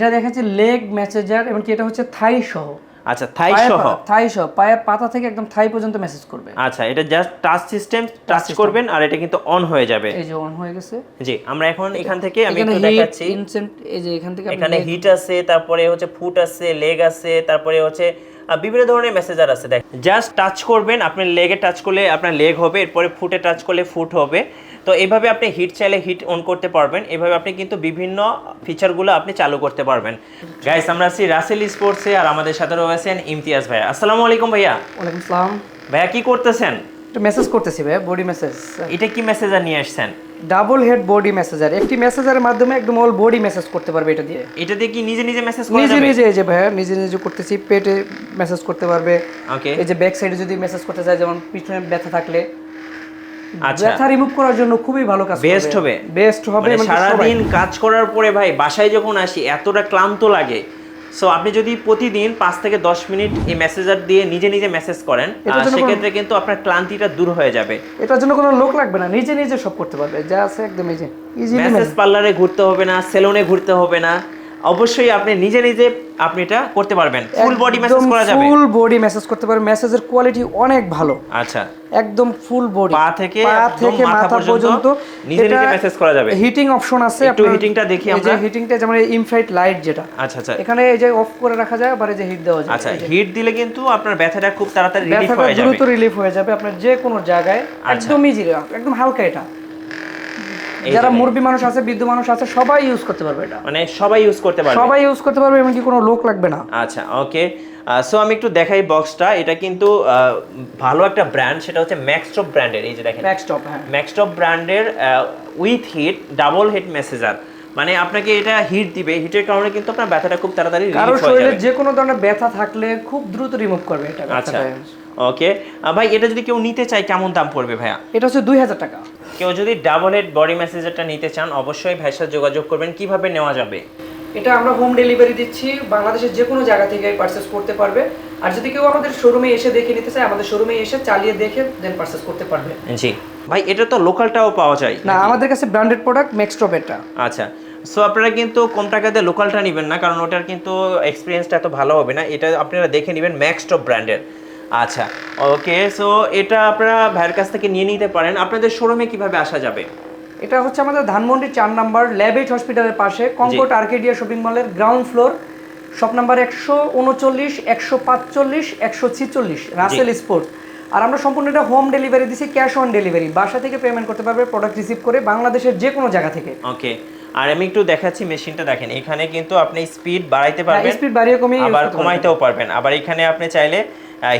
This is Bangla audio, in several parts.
এটা দেখাচ্ছে লেগ ম্যাসেজার এবং কি এটা হচ্ছে থাই সহ। আচ্ছা থাই সহ। থাই সহ পায়ের পাতা থেকে একদম থাই পর্যন্ত মেসেজ করবে। আচ্ছা এটা জাস্ট টাচ সিস্টেম টাচ করবেন আর এটা কিন্তু অন হয়ে যাবে। এই যে অন হয়ে গেছে। জি আমরা এখন এখান থেকে আমি একটু দেখাচ্ছি। ইনসেন্ট এই যে এখান থেকে এখানে হিট আছে তারপরে হচ্ছে ফুট আছে লেগ আছে তারপরে হচ্ছে বিভিন্ন ধরনের মেসেজার আছে। দেখ জাস্ট টাচ করবেন আপনি লেগে টাচ করলে আপনার লেগ হবে এরপরে ফুটে টাচ করলে ফুট হবে। তো এইভাবে আপনি হিট চাইলে হিট অন করতে পারবেন। এভাবে আপনি কিন্তু বিভিন্ন ফিচারগুলো আপনি চালু করতে পারবেন। গাইস আমরা আছি রাসেল স্পোর্টসে আর আমাদের সাথে রয়েছেন ইমতিয়াজ ভাইয়া। আসসালামু আলাইকুম ভাইয়া। ওয়ালাইকুম আসসালাম ভাইয়া কি করতেছেন? একটা মেসেজ করতেছি ভাই বডি মেসেজ এটা কি মেসেজার নিয়ে আসছেন? ডাবল হেড বডি মেসেজার একটি মেসেজারের মাধ্যমে একদম অল বডি মেসেজ করতে পারবে এটা দিয়ে। এটা দিয়ে কি নিজে নিজে মেসেজ করা নিজে নিজে এই যে ভাইয়া নিজে নিজে করতেছি পেটে মেসেজ করতে পারবে। ওকে এই যে ব্যাক সাইডে যদি মেসেজ করতে চায় যেমন পিছনে ব্যথা থাকলে ব্যথা রিমুভ করার জন্য খুবই ভালো কাজ বেস্ট হবে? বেস্ট হবে মানে সবাই- সারাদিন কাজ করার পরে ভাই বাসায় যখন আসি এতটা ক্লান্ত লাগে। সো আপনি যদি প্রতিদিন পাঁচ থেকে দশ মিনিট এই মেসেজার দিয়ে নিজে নিজে মেসেজ করেন সেক্ষেত্রে কিন্তু আপনার ক্লান্তিটা দূর হয়ে যাবে। এটার জন্য কোনো লোক লাগবে না নিজে নিজে সব করতে পারবে। যা আছে একদম যে মেসেজ পার্লারে ঘুরতে হবে না সেলুনে ঘুরতে হবে না। অবশ্যই আপনি নিজে নিজে আপনি এটা করতে পারবেন। ফুল বডি মেসেজ করা যাবে। ফুল বডি মেসেজ করতে পারবে মেসেজের কোয়ালিটি অনেক ভালো। আচ্ছা। একদম ফুল বডি পা থেকে পা থেকে মাথা পর্যন্ত পর্যন্ত। নিজে নিজে message করা যাবে। হিটিং অপশন আছে একটু হিটিংটা দেখি এই যে হিটিংটা যেমন ইনফ্রাইট লাইট যেটা। আচ্ছা আচ্ছা। এখানে এই যে অফ করে রাখা যায় আবার এই যে হিট দেওয়া যায়। আচ্ছা হিট দিলে কিন্তু আপনার ব্যথাটা খুব তাড়াতাড়ি রিলিফ হয়ে যাবে। দ্রুত রিলিফ হয়ে যাবে। আপনার যে কোনো জায়গায় আচ্ছা। একদম ইজি একদম হালকা এটা। যারা মুরবি মানুষ আছে বৃদ্ধ মানুষ আছে সবাই ইউজ করতে পারবে এটা। মানে সবাই ইউজ করতে পারবে। সবাই ইউজ করতে পারবে এমনকি কোনো লোক লাগবে না। আচ্ছা ওকে সো আমি একটু দেখাই বক্সটা এটা কিন্তু ভালো একটা ব্র্যান্ড সেটা হচ্ছে ম্যাক্সটপ ব্র্যান্ডের এই যে দেখেন। ব্যাকস্টপ হ্যাঁ। ম্যাক্সটপ ব্র্যান্ডের with heat double heat massager মানে আপনাকে এটা হিট দিবে। হিটের কারণে কিন্তু আপনার ব্যথাটা খুব তাড়াতাড়ি কারও রিলিফ হয়ে শরীরে যে কোনো ধরনের ব্যথা থাকলে খুব দ্রুত রিমুভ করবে এটা আচ্ছা ওকে ভাই এটা যদি কেউ নিতে চায় কেমন দাম পড়বে ভাইয়া? এটা হচ্ছে দুই হাজার টাকা। কেউ যদি ডাবল হেড বডি মেসেজারটা নিতে চান অবশ্যই ভাইয়ের সাথে যোগাযোগ করবেন। কীভাবে নেওয়া যাবে? এটা আমরা হোম ডেলিভারি দিচ্ছি। বাংলাদেশের যে কোনো জায়গা থেকে পারচেস করতে পারবে। আর যদি কেউ আমাদের শোরুমে এসে দেখে নিতে চায় আমাদের শোরুমে এসে চালিয়ে দেখে দেন পারচেস করতে পারবে। জি। ভাই এটা তো লোকালটাও পাওয়া যায়। না আমাদের কাছে ব্র্যান্ডেড প্রোডাক্ট মেক্সটপ এটা। আচ্ছা। সো আপনারা কিন্তু কম টাকা দিয়ে লোকালটা নেবেন না কারণ ওটার কিন্তু এক্সপিরিয়েন্সটা এত ভালো হবে না। এটা আপনারা দেখে নেবেন ম্যাক্সটপ ব্র্যান্ডের আচ্ছা ওকে সো এটা আপনারা ভাইয়ের কাছ থেকে নিয়ে নিতে পারেন। আপনাদের শোরুমে কীভাবে আসা যাবে? এটা হচ্ছে আমাদের ধানমন্ডি চার নাম্বার ল্যাবেট হসপিটালের পাশে কঙ্কট আর্কেডিয়া শপিং মলের গ্রাউন্ড ফ্লোর শপ নাম্বার একশো উনচল্লিশ একশো পাঁচচল্লিশ একশো ছিচল্লিশ রাসেল স্পোর্ট আর আমরা সম্পূর্ণ এটা হোম ডেলিভারি দিচ্ছি ক্যাশ অন ডেলিভারি বাসা থেকে পেমেন্ট করতে পারবে প্রোডাক্ট রিসিভ করে বাংলাদেশের যে কোনো জায়গা থেকে। ওকে আর আমি একটু দেখাচ্ছি মেশিনটা দেখেন। এখানে কিন্তু আপনি স্পিড বাড়াইতে পারবেন স্পিড বাড়িয়ে কমিয়ে আবার কমাইতেও পারবেন। আবার এখানে আপনি চাইলে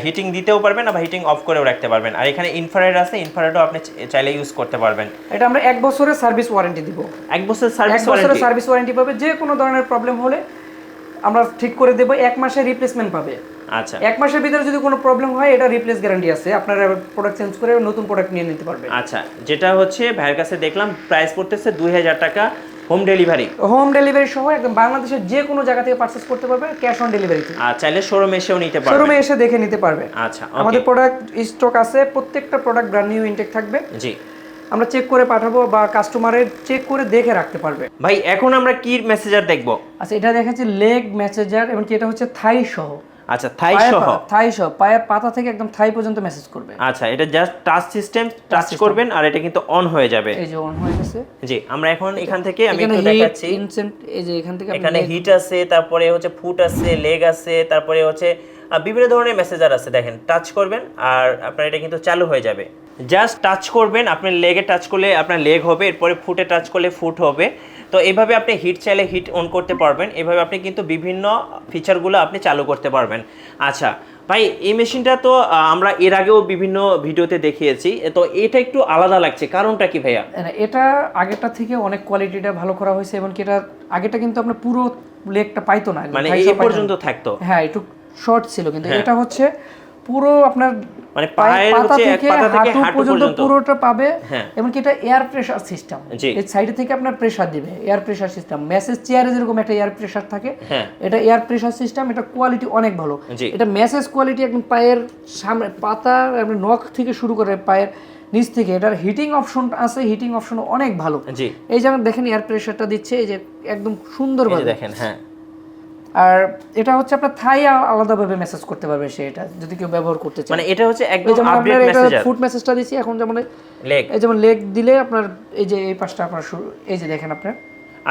হিটিং দিতেও পারবেন আবার হিটিং অফ করেও রাখতে পারবেন। আর এখানে ইনফ্রারেড আছে ইনফ্রারেডও আপনি চাইলে ইউজ করতে পারবেন। এটা আমরা এক বছরের সার্ভিস ওয়ারেন্টি দিব। এক বছর এক সার্ভিস বছরের ওয়ারেন্টি সার্ভিস ওয়ারেন্টি পাবে যে কোনো ধরনের প্রবলেম হলে আমরা ঠিক করে দেবো এক মাসের রিপ্লেসমেন্ট পাবে। আচ্ছা। এক মাসের ভিতরে যদি কোনো প্রবলেম হয় এটা রিপ্লেস গ্যারান্টি আছে। আপনারা প্রোডাক্ট চেঞ্জ করে নতুন প্রোডাক্ট নিয়ে নিতে পারবেন। আচ্ছা যেটা হচ্ছে ভাইয়ের কাছে দেখলাম প্রাইস পড়তেছে দুই হাজার টাকা। হোম ডেলিভারি হোম ডেলিভারি সহ একদম বাংলাদেশের যে কোনো জায়গা থেকে পারচেস করতে পারবে ক্যাশ অন ডেলিভারিতে আর চাইলে শোরুম এসেও নিতে পারবেন শোরুমে এসে দেখে নিতে পারবে। আচ্ছা আমাদের প্রোডাক্ট স্টক আছে প্রত্যেকটা প্রোডাক্ট ব্র্যান্ড নিউ ইনটেক থাকবে। জি। আমরা চেক করে পাঠাবো বা কাস্টমারের চেক করে দেখে রাখতে পারবে। ভাই এখন আমরা কি মেসেজার দেখব? আচ্ছা এটা দেখাচ্ছে লেগ মেসেজার এবং কি এটা হচ্ছে থাই সহ। আচ্ছা থাই সহ? থাই সহ পায়ের পাতা থেকে একদম থাই পর্যন্ত মেসেজ করবে। আচ্ছা এটা জাস্ট টাচ সিস্টেম টাচ করবেন আর এটা কিন্তু অন হয়ে যাবে। এই যে অন হয়ে গেছে। জি আমরা এখন এখান থেকে আমি একটু দেখাচ্ছি। ইনসেন্ট এই যে এখান থেকে এখানে হিট আছে তারপরে হচ্ছে ফুট আছে লেগ আছে তারপরে হচ্ছে বিভিন্ন ধরনের মেসেজার আছে দেখেন টাচ করবেন আর আপনার এটা কিন্তু চালু হয়ে যাবে। জাস্ট টাচ করবেন আপনি লেগে টাচ করলে আপনার লেগ হবে এরপরে ফুটে টাচ করলে ফুট হবে। তো এইভাবে আপনি হিট চাইলে হিট অন করতে পারবেন। এভাবে আপনি কিন্তু বিভিন্ন ফিচারগুলো আপনি চালু করতে পারবেন। আচ্ছা ভাই এই মেশিনটা তো আমরা এর আগেও বিভিন্ন ভিডিওতে দেখিয়েছি। তো এটা একটু আলাদা লাগছে। কারণটা কি ভাইয়া? এটা আগেরটা থেকে অনেক কোয়ালিটিটা ভালো করা হয়েছে এবং কি এটা আগেটা কিন্তু আপনার পুরো লেগটা পাইতো না। মানে এই। পর্যন্ত থাকতো। হ্যাঁ একটু শর্ট ছিল কিন্তু এটা হচ্ছে পুরো আপনার মানে পায়ের পাতা থেকে হাঁটু পর্যন্ত পুরোটা পাবে হ্যাঁ। এবং কি এটা এয়ার প্রেসার সিস্টেম। এই সাইডে থেকে আপনার প্রেসার দিবে এয়ার প্রেসার সিস্টেম মেসেজ চেয়ারে যেরকম একটা এয়ার প্রেসার থাকে হ্যাঁ। এটা এয়ার প্রেসার সিস্টেম এটা কোয়ালিটি অনেক ভালো। এটা মেসেজ কোয়ালিটি একদম পায়ের সামনে পাতা নখ থেকে শুরু করে পায়ের নিচ থেকে। এটার হিটিং অপশন আছে হিটিং অপশন অনেক ভালো। এই যেমন দেখেন এয়ার প্রেসারটা দিচ্ছে এই যে একদম সুন্দরভাবে। দেখেন হ্যাঁ। আর এটা হচ্ছে আপনার থাই আলাদাভাবে মেসেজ করতে পারবে সে এটা যদি কেউ ব্যবহার করতে চায়। মানে এটা হচ্ছে একদম আপডেট মেসেজার ফুড মেসেজটা দিছি এখন যেমন লেগ এই যেমন লেগ দিলে আপনার এই যে এই পাশটা আপনার এই যে দেখেন আপনার।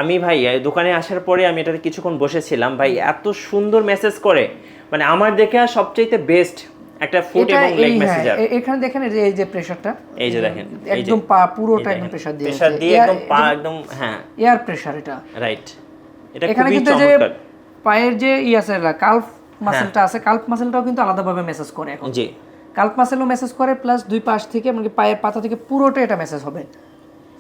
আমি ভাই দোকানে আসার পরে আমি এটাতে কিছুক্ষণ বসেছিলাম ভাই এত সুন্দর মেসেজ করে। মানে আমার দেখে সবচেয়ে বেস্ট একটা ফুড এটা এবং লেগ এই হ্যাঁ, মেসেজার এখানে দেখেন এই যে এই যে প্রেসারটা এই যে দেখেন একদম পা পুরোটা একদম প্রেসার দিয়ে প্রেসার দিয়ে একদম পা একদম হ্যাঁ। এয়ার প্রেসার এটা। রাইট এটা খুবই কিন্তু যে চমৎকার। পায়ের যে ই আছে কাল্ফ মাসেলটা আছে কাল্ফ মাসেলটাও কিন্তু আলাদাভাবে মেসেজ করে এখন। জি। কাল্ফ মাসেলও মেসেজ করে প্লাস দুই পাশ থেকে মানে পায়ের পাতা থেকে পুরোটা এটা মেসেজ হবে।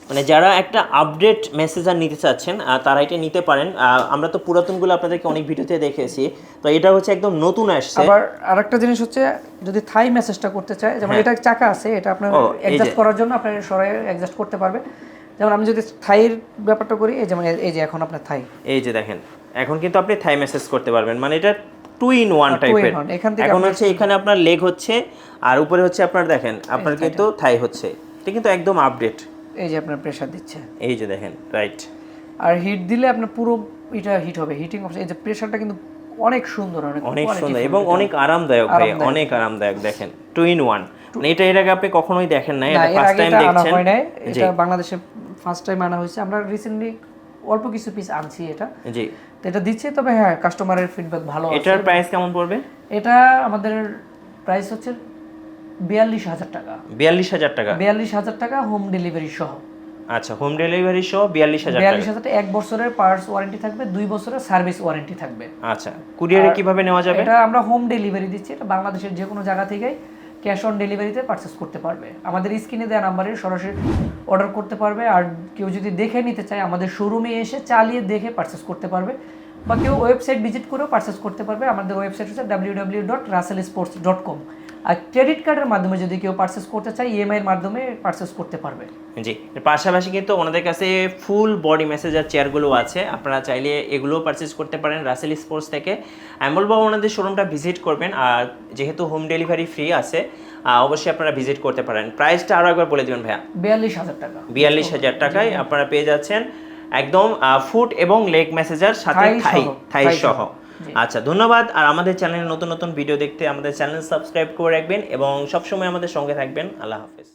মানে যারা একটা আপডেট মেসেজার নিতে চাচ্ছেন তারা এটা নিতে পারেন। আমরা তো পুরাতনগুলো আপনাদেরকে অনেক ভিডিওতে দেখেছি তো এটা হচ্ছে একদম নতুন আসছে। আবার আরেকটা জিনিস হচ্ছে যদি থাই মেসেজটা করতে চায় যেমন এটা চাকা আছে এটা আপনার হ্যাঁ। অ্যাডজাস্ট করার জন্য আপনার সরাই অ্যাডজাস্ট করতে পারবে। যেমন আমি যদি থাইয়ের ব্যাপারটা করি এই যেমন এই যে এখন আপনার থাই এই যে দেখেন। এখন কিন্তু আপনি থাই মেসেজ করতে পারবেন। মানে এটা টু ইন ওয়ান টাইপের এখান হচ্ছে এখানে আপনার লেগ হচ্ছে আর উপরে হচ্ছে আপনার দেখেন আপনার কিন্তু থাই হচ্ছে। এটা কিন্তু একদম আপডেট এই যে আপনার প্রেসার দিচ্ছে। এই যে দেখেন রাইট আর হিট দিলে আপনার পুরো এটা হিট হবে। হিটিং অপশন এই যে প্রেসারটা কিন্তু অনেক সুন্দর অনেক অনেক সুন্দর এবং অনেক আরামদায়ক ভাই। অনেক আরামদায়ক দেখেন টু ইন ওয়ান মানে এটা এর আগে আপনি কখনোই দেখেন নাই এটা ফার্স্ট টাইম দেখছেন। এটা বাংলাদেশে ফার্স্ট টাইম আনা হয়েছে। আমরা রিসেন্টলি অল্প কিছু পিস আনছি এটা। জি। তো এটা দিচ্ছে তবে হ্যাঁ কাস্টমারের ফিডব্যাক ভালো এটার প্রাইস কেমন পড়বে? এটা আমাদের প্রাইস হচ্ছে বিয়াল্লিশ হাজার টাকা। বিয়াল্লিশ হাজার টাকা? বিয়াল্লিশ হাজার টাকা হোম ডেলিভারি সহ। আচ্ছা হোম ডেলিভারি সহ বিয়াল্লিশ হাজার বিয়াল্লিশ হাজার টাকা এক বছরের পার্টস ওয়ারেন্টি থাকবে দুই বছরের সার্ভিস ওয়ারেন্টি থাকবে। আচ্ছা কুরিয়ারে কীভাবে নেওয়া যাবে? এটা আমরা হোম ডেলিভারি দিচ্ছি এটা বাংলাদেশের যে কোনো জায়গা থেকেই। ক্যাশ অন ডেলিভারিতে পারচেস করতে পারবে। আমাদের স্ক্রিনে দেওয়া নাম্বারে সরাসরি অর্ডার করতে পারবে আর কেউ যদি দেখে নিতে চায়, আমাদের শোরুমে এসে চালিয়ে দেখে পারচেস করতে পারবে বা কেউ ওয়েবসাইট ভিজিট করেও পারচেস করতে পারবে। আমাদের ওয়েবসাইট হচ্ছে W W dot Russell sports dot com আর ক্রেডিট কার্ডের মাধ্যমে যদি কেউ পারচেস করতে চায় ইএমআই এর মাধ্যমে পারচেস করতে পারবে। জি এর পাশাপাশি কিন্তু ওনাদের কাছে ফুল বডি মেসেজার চেয়ারগুলো আছে। আপনারা চাইলে এগুলোও পারচেস করতে পারেন রাসেল স্পোর্টস থেকে। আমি বলব ওনাদের শোরুমটা ভিজিট করবেন। আর যেহেতু হোম ডেলিভারি ফ্রি আছে অবশ্যই আপনারা ভিজিট করতে পারেন। প্রাইসটা আরও একবার বলে দেবেন ভাইয়া। বিয়াল্লিশ হাজার টাকা। বিয়াল্লিশ হাজার টাকায় আপনারা পেয়ে যাচ্ছেন একদম ফুট এবং লেগ মেসেজার সাথে থাই থাই সহ। আচ্ছা ধন্যবাদ। আর আমাদের চ্যানেলে নতুন নতুন ভিডিও দেখতে আমাদের চ্যানেল সাবস্ক্রাইব করে রাখবেন এবং সবসময় আমাদের সঙ্গে থাকবেন। আল্লাহ হাফেজ।